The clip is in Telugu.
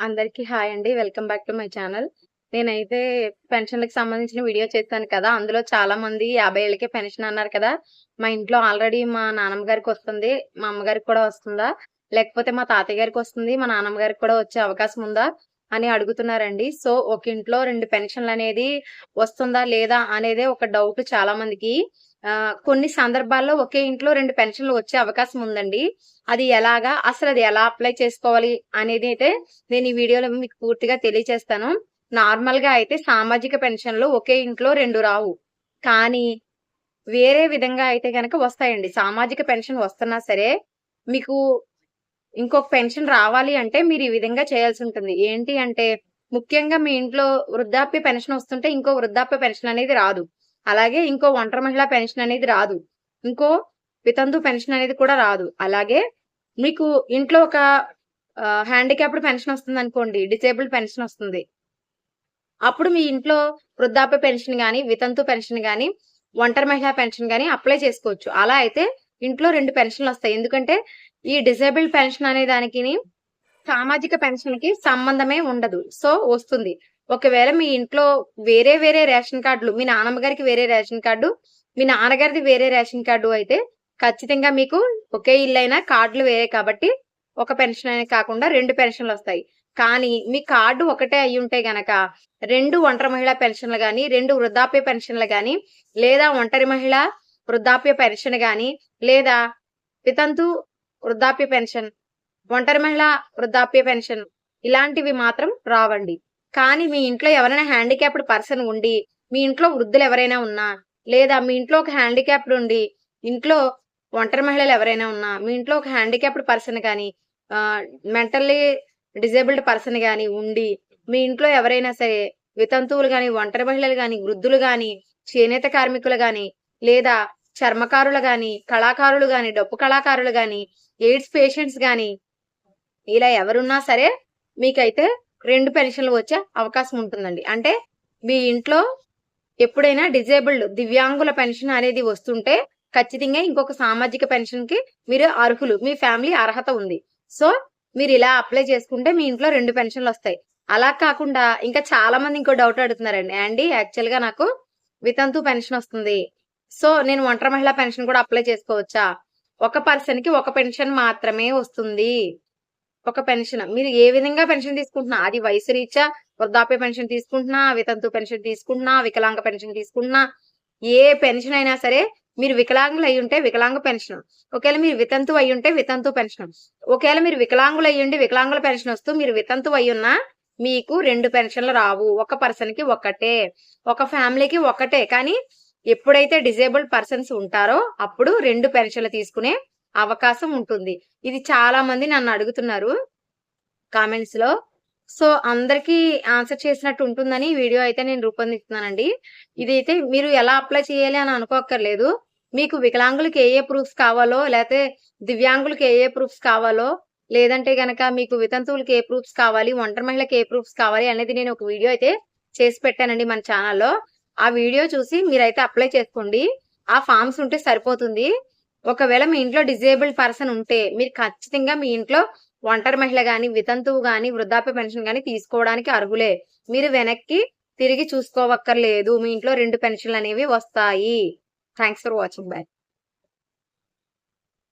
అందరికీ హాయ్ అండి. Welcome back to my channel. నేనైతే పెన్షన్లకు సంబంధించిన వీడియో చేశాను కదా! అందులో చాలా మంది యాభై ఏళ్ళకే పెన్షన్ అన్నారు కదా! మా ఇంట్లో ఆల్రెడీ మా నాన్నమ్మ గారికొస్తుంది. మా అమ్మగారికి కూడా వస్తుందా? లేకపోతే మా తాతయ్య గారికి వస్తుంది మా నాన్నమ్మ గారికి కూడా వచ్చే అవకాశం ఉందా? అని అడుగుతున్నారండి. సో, ఒక ఇంట్లో రెండు పెన్షన్లు అనేది వస్తుందా? లేదా? అనేదే ఒక డౌట్ చాలా మందికి. కొన్ని సందర్భాల్లో ఒకే ఇంట్లో రెండు పెన్షన్‌లు వచ్చే అవకాశం ఉందండి. అది ఎలాగా? అసలది ఎలా అప్లై చేసుకోవాలి? అనేది అయితే నేను ఈ వీడియోలో మీకు పూర్తిగా తెలియచేస్తాను. నార్మల్‌గా అయితే సామాజిక పెన్షన్‌లు ఒకే ఇంట్లో రెండు రావు. కానీ వేరే విధంగా అయితే గనక వస్తాయండి. సామాజిక పెన్షన్ వస్తున్నా సరే, మీకు ఇంకొక పెన్షన్ రావాలి అంటే మీరు ఈ విధంగా చేయాల్సి ఉంటుంది ఏంటి అంటే, ముఖ్యంగా మీ ఇంట్లో వృద్ధాప్య పెన్షన్ వస్తుంటే, ఇంకో వృద్ధాప్య పెన్షన్ అనేది రాదు. అలాగే ఇంకో ఒంటరి మహిళా పెన్షన్ అనేది రాదు. ఇంకో వితంతు పెన్షన్ అనేది కూడా రాదు. అలాగే మీకు ఇంట్లో ఒక హ్యాండిక్యాప్డ్ పెన్షన్ వస్తుందనుకోండి. డిసేబుల్డ్ పెన్షన్ వస్తుంది. అప్పుడు మీ ఇంట్లో వృద్ధాప్య పెన్షన్ కానీ వితంతు పెన్షన్ కానీ ఒంటరి మహిళా పెన్షన్ కానీ అప్లై చేసుకోవచ్చు. అలా అయితే ఇంట్లో రెండు పెన్షన్లు వస్తాయి ఎందుకంటే ఈ డిసేబుల్డ్ పెన్షన్ అనే దానికి సామాజిక పెన్షన్‌కి సంబంధమే ఉండదు. సో, వస్తుంది. ఒకవేళ మీ ఇంట్లో వేరే వేరే రేషన్ కార్డులు మీ నాన్నమ్మ గారికి వేరే రేషన్ కార్డు, మీ నాన్నగారిది వేరే రేషన్ కార్డు అయితే ఖచ్చితంగా మీకు ఒకే ఇల్లు అయినా కార్డులు వేరే కాబట్టి ఒక పెన్షన్ అనే కాకుండా రెండు పెన్షన్లు వస్తాయి కానీ మీ కార్డు ఒకటే అయ్యుంటే గనక రెండు ఒంటరి మహిళా పెన్షన్‌లు కానీ రెండు వృద్ధాప్య పెన్షన్‌లు కానీ లేదా ఒంటరి మహిళ వృద్ధాప్య పెన్షన్ కానీ లేదా వితంతు వృద్ధాప్య పెన్షన్, ఒంటరి మహిళ వృద్ధాప్య పెన్షన్ ఇలాంటివి మాత్రం రావండి. కానీ మీ ఇంట్లో ఎవరైనా హ్యాండిక్యాప్డ్ పర్సన్ ఉండి, మీ ఇంట్లో వృద్ధులు ఎవరైనా ఉన్నా, లేదా మీ ఇంట్లో ఒక హ్యాండిక్యాప్డ్ ఉండి, ఇంట్లో ఒంటరి మహిళలు ఎవరైనా ఉన్నా, మీ ఇంట్లో ఒక హ్యాండిక్యాప్డ్ పర్సన్ కానీ మెంటల్లీ డిజేబుల్డ్ పర్సన్ కానీ ఉండి, మీ ఇంట్లో ఎవరైనా సరే వితంతువులు కానీ ఒంటరి మహిళలు కానీ వృద్ధులు కానీ చేనేత కార్మికులు కానీ లేదా చర్మకారులు కానీ కళాకారులు కానీ డప్పు కళాకారులు కానీ ఎయిడ్స్ పేషెంట్స్ కానీ ఇలా ఎవరున్నా సరే మీకైతే రెండు పెన్షన్‌లు వచ్చే అవకాశం ఉంటుందండి. అంటే మీ ఇంట్లో ఎప్పుడైనా డిజేబుల్డ్ దివ్యాంగుల పెన్షన్ అనేది వస్తుంటే ఖచ్చితంగా ఇంకొక సామాజిక పెన్షన్‌కి మీరు అర్హులు. మీ ఫ్యామిలీ అర్హత ఉంది. సో, మీరు ఇలా అప్లై చేసుకుంటే మీ ఇంట్లో రెండు పెన్షన్లు వస్తాయి అలా కాకుండా ఇంకా చాలా మంది ఇంకో డౌట్ అడుగుతున్నారండి. యాండీ యాక్చువల్‌గా నాకు వితంతు పెన్షన్ వస్తుంది. సో, నేను ఒంటరి మహిళా పెన్షన్ కూడా అప్లై చేసుకోవచ్చా? ఒక పర్సన్‌కి ఒక పెన్షన్ మాత్రమే వస్తుంది. ఒక పెన్షన్. మీరు ఏ విధంగా పెన్షన్ తీసుకుంటున్నా, అది వయసు రీత్యా వృద్ధాప్య పెన్షన్ తీసుకుంటున్నా, వితంతు పెన్షన్ తీసుకుంటున్నా, వికలాంగ పెన్షన్ తీసుకుంటున్నా, ఏ పెన్షన్ అయినా సరే మీరు వికలాంగులు అయ్యుంటే వికలాంగ పెన్షన్. ఒకవేళ మీరు వితంతు అయ్యి ఉంటే వితంతు పెన్షన్. ఒకవేళ మీరు వికలాంగులు అయ్యుండి వికలాంగుల పెన్షన్ వస్తూ మీరు వితంతువు అయ్యున్నా మీకు రెండు పెన్షన్‌లు రావు. ఒక పర్సన్కి ఒక్కటే. ఒక ఫ్యామిలీకి ఒక్కటే. కానీ ఎప్పుడైతే డిజేబుల్డ్ పర్సన్స్ ఉంటారో అప్పుడు రెండు పెన్షన్‌లు తీసుకునే అవకాశం ఉంటుంది. ఇది చాలా మంది నన్ను అడుగుతున్నారు కామెంట్స్‌లో. సో, అందరికీ ఆన్సర్ చేసినట్టు ఉంటుందని వీడియో అయితే నేను రూపొందిస్తున్నానండి. ఇదైతే మీరు ఎలా అప్లై చేయాలి అని అనుకోక్కర్లేదు. మీకు వికలాంగులకి ఏ ఏ ప్రూఫ్స్ కావాలో, లేకపోతే దివ్యాంగులకి ఏ ఏ ప్రూఫ్స్ కావాలో, లేదంటే గనక మీకు వితంతువులకి ఏ ప్రూఫ్స్ కావాలి, ఒంటరి మహిళకి ఏ ప్రూఫ్స్ కావాలి అనేది నేను ఒక వీడియో అయితే చేసి పెట్టానండి మన ఛానల్‌లో. ఆ వీడియో చూసి మీరైతే అప్లై చేసుకోండి. ఆ ఫార్మ్స్ ఉంటే సరిపోతుంది. ఒకవేళ మీ ఇంట్లో డిజేబుల్డ్ పర్సన్ ఉంటే మీరు ఖచ్చితంగా మీ ఇంట్లో ఒంటరి మహిళ గాని, వితంతువు గాని, వృద్ధాప్య పెన్షన్ గాని తీసుకోవడానికి అర్హులే. మీరు వెనక్కి తిరిగి చూసుకోవక్కర్లేదు. మీ ఇంట్లో రెండు పెన్షన్లు అనేవి వస్తాయి. Thanks for watching. బై.